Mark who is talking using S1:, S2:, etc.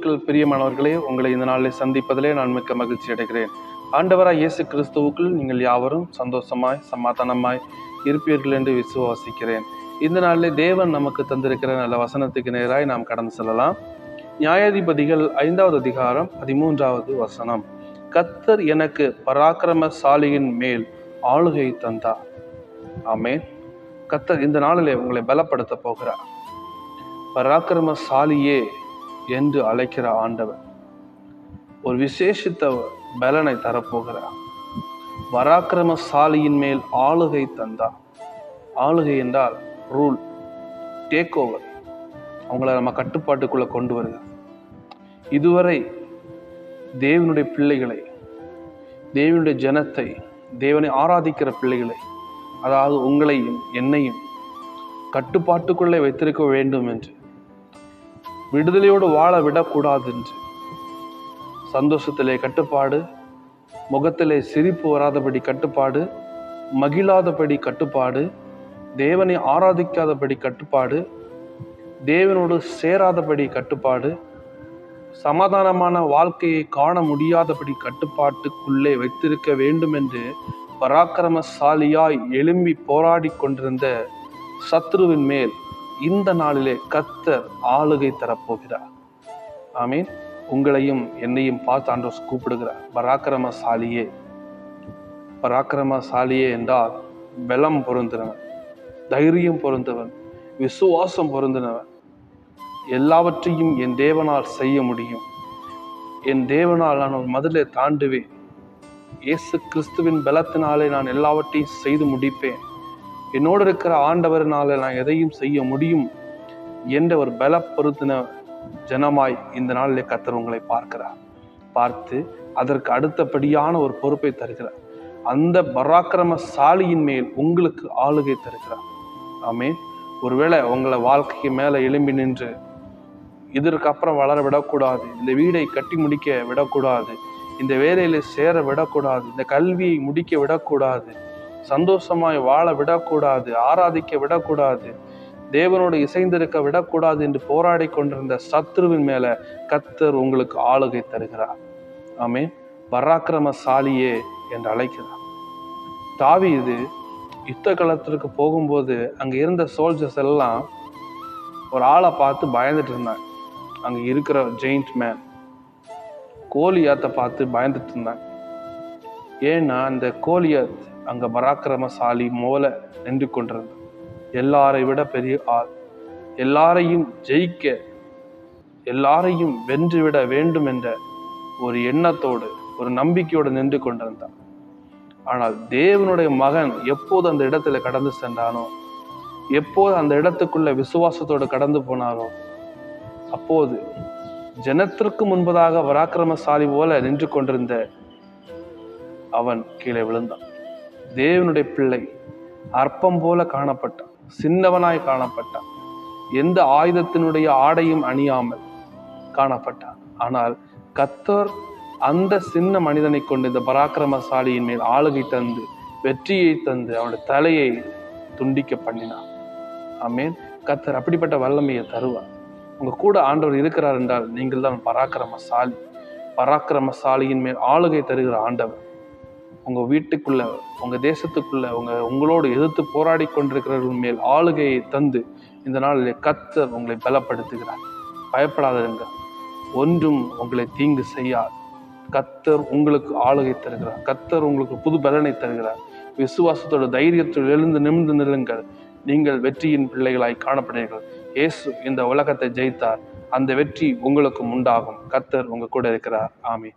S1: பிரியமானவர்களே உங்களை இந்த நாளில் சந்திப்பதிலே நான் மிக்க மகிழ்ச்சி அடைகிறேன். ஆண்டவராய் இயேசு கிறிஸ்துவுக்குள் நீங்கள் யாவரும் சந்தோஷமாய் சமாதானமாய் இருப்பீர்கள் என்று விசுவாசிக்கிறேன். இந்த நாளில் தேவன் நமக்கு தந்திருக்கிற நல்ல வசனத்துக்கு நேராய் நாம் கடந்து செல்லலாம். நியாயாதிபதிகள் ஐந்தாவது அதிகாரம் பதிமூன்றாவது வசனம். கத்தர் எனக்கு பராக்கிரமசாலியின் மேல் ஆளுகை தந்தார். ஆமே கத்தர் இந்த நாளிலே உங்களை பலப்படுத்த போகிறார். பராக்கிரமசாலியே என்று அழைக்கிற ஆண்டவர். ஒரு விசேஷித்த பலனை தரப்போகிறார். பராக்கிரமசாலியின் மேல் ஆளுகை தந்தார். ஆளுகை என்றால் ரூல் டேக் ஓவர் அவங்கள நம்ம கட்டுப்பாட்டுக்குள்ளே கொண்டு வருது இதுவரை தேவனுடைய பிள்ளைகளை தேவனுடைய ஜனத்தை தேவனை ஆராதிக்கிற பிள்ளைகளை அதாவது உங்களையும் என்னையும் கட்டுப்பாட்டுக்குள்ளே வைத்திருக்க வேண்டும் என்று விடுதலையோடு வாழ விடக்கூடாது என்று சந்தோஷத்திலே கட்டுப்பாடு முகத்திலே சிரிப்பு வராதபடி கட்டுப்பாடு மகிழாதபடி கட்டுப்பாடு தேவனை ஆராதிக்காதபடி கட்டுப்பாடு தேவனோடு சேராதபடி கட்டுப்பாடு சமாதானமான வாழ்க்கையை காண முடியாதபடி கட்டுப்பாட்டுக்குள்ளே வைத்திருக்க வேண்டும் என்று பராக்கிரமசாலியாய் எழும்பி போராடி கொண்டிருந்த சத்ருவின் மேல் இந்த நாளிலே கத்தர் ஆளுகை தரப்போகிறார். ஆமீன். உங்களையும் என்னையும் பார்த்து ஆண்டவர் கூப்பிடுகிறார். பராக்கிரமசாலியே. பராக்கிரமசாலியே என்றால் பலம் பொருந்தினவன் தைரியம் பொருந்தவன் விசுவாசம் பொருந்தினவன். எல்லாவற்றையும் என் தேவனால் செய்ய முடியும். என் தேவனால் நான் முதலே தாண்டுவேன். இயேசு கிறிஸ்துவின் பலத்தினாலே நான் எல்லாவற்றையும் செய்து முடிப்பேன். என்னோடு இருக்கிற ஆண்டவரினால நான் எதையும் செய்ய முடியும் என்ற ஒரு பலப்படுத்தின ஜனமாய் இந்த நாளிலே கத்தர் உங்களை பார்க்கிறார். பார்த்து அதற்கு அடுத்தபடியான ஒரு பொறுப்பை தருகிறார். அந்த பராக்கிரமசாலியின் மேல் உங்களுக்கு ஆளுகை தருகிறார். ஆமே ஒருவேளை உங்களை வாழ்க்கைக்கு மேலே எழும்பி நின்று இதற்கு அப்புறம் வளர விடக்கூடாது இந்த வீடை கட்டி முடிக்க விடக்கூடாது இந்த வேலையில் சேர விடக்கூடாது இந்த கல்வியை முடிக்க விடக்கூடாது சந்தோஷமாய் வாழ விடக்கூடாது ஆராதிக்க விடக்கூடாது தேவனோடு இசைந்திருக்க விடக்கூடாது என்று போராடி கொண்டிருந்த சத்ருவின் மேல கத்தர் உங்களுக்கு ஆளுகை தருகிறார். ஆமே பராக்கிரமசாலியே என்று அழைக்கிறார். தாவி இது யுத்த களத்திற்கு போகும்போது அங்கே இருந்த சோல்ஜர்ஸ் எல்லாம் ஒரு ஆளை பார்த்து பயந்துட்டு இருந்தாங்க. அங்கே இருக்கிற ஜெயிண்ட் மேன் கோலியாத்தை பார்த்து பயந்துட்டு இருந்தாங்க. ஏன்னா அந்த கோலியாத் அங்க பராக்கிரமசாலி மோல நின்று கொண்டிருந்தார் எல்லாரை விட பெரிய ஆள். எல்லாரையும் ஜெயிக்க எல்லாரையும் வென்றுவிட வேண்டும் என்ற ஒரு எண்ணத்தோடு ஒரு நம்பிக்கையோடு நின்று கொண்டிருந்தார் ஆனால் தேவனுடைய மகன் எப்போது அந்த இடத்துல கடந்து சென்றானோ எப்போது அந்த இடத்துக்குள்ள விசுவாசத்தோடு கடந்து போனாரோ அப்போது ஜனத்திற்கு முன்பதாக பராக்கிரமசாலி போல நின்று கொண்டிருந்த அவன் கீழே விழுந்தான். தேவனுடைய பிள்ளை அற்பம் போல காணப்பட்டான் சின்னவனாய் காணப்பட்டான். எந்த ஆயுதத்தினுடைய ஆடையும் அணியாமல் காணப்பட்டான். ஆனால் கத்தர் அந்த சின்ன மனிதனை கொண்டு இந்த பராக்கிரமசாலியின் மேல் ஆளுகை தந்து வெற்றியை தந்து அவனுடைய தலையை துண்டிக்க பண்ணினான் ஆமேன். கத்தர் அப்படிப்பட்ட வல்லமையை தருவார். உங்க கூட ஆண்டவர் இருக்கிறார் என்றால் நீங்கள் தான் பராக்கிரமசாலி. பராக்கிரமசாலியின் மேல் ஆளுகை தருகிற ஆண்டவர். உங்கள் வீட்டுக்குள்ள உங்கள் தேசத்துக்குள்ள உங்கள் உங்களோடு எதிர்த்து போராடி கொண்டிருக்கிறவர்கள் மேல் ஆளுகையை தந்து இந்த நாளில் கத்தர் உங்களை பலப்படுத்துகிறார். பயப்படாதருங்க ஒன்றும் உங்களை தீங்கு செய்யாது. கத்தர் உங்களுக்கு ஆளுகை தருகிறார். கத்தர் உங்களுக்கு புது பலனை தருகிறார். விசுவாசத்தோட தைரியத்தோடு எழுந்து நிமிர்ந்து நில்லுங்கள். நீங்கள் வெற்றியின் பிள்ளைகளாய் காணப்படுவீர்கள். இயேசு இந்த உலகத்தை ஜெயித்தார். அந்த வெற்றி உங்களுக்கும் உண்டாகும். கத்தர் உங்க கூட இருக்கிறார். ஆமே